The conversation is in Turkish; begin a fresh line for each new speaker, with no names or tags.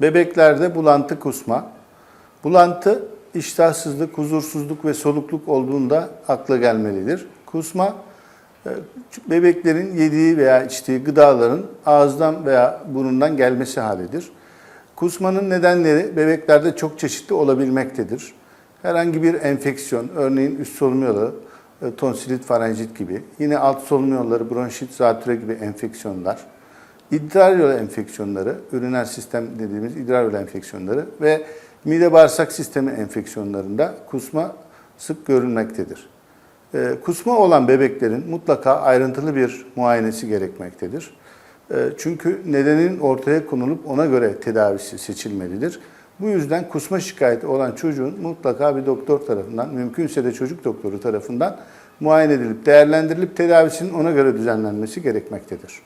Bebeklerde bulantı kusma. Bulantı iştahsızlık, huzursuzluk ve solukluk olduğunda akla gelmelidir. Kusma e, bebeklerin yediği veya içtiği gıdaların ağızdan veya burundan gelmesi halidir. Kusmanın nedenleri bebeklerde çok çeşitli olabilmektedir. Herhangi bir enfeksiyon, örneğin üst solunum yolu, e, tonsilit, farenjit gibi, yine alt solunum yolları, bronşit, zatüre gibi enfeksiyonlar, idrar yolu enfeksiyonları, üriner sistem dediğimiz idrar yolu enfeksiyonları ve mide bağırsak sistemi enfeksiyonlarında kusma sık görülmektedir. Ee, Kusma olan bebeklerin mutlaka ayrıntılı bir muayenesi gerekmektedir. Ee, Çünkü nedenin ortaya konulup ona göre tedavisi seçilmelidir. Bu yüzden kusma şikayeti olan çocuğun mutlaka bir doktor tarafından, mümkünse de çocuk doktoru tarafından muayene edilip, değerlendirilip tedavisinin ona göre düzenlenmesi gerekmektedir.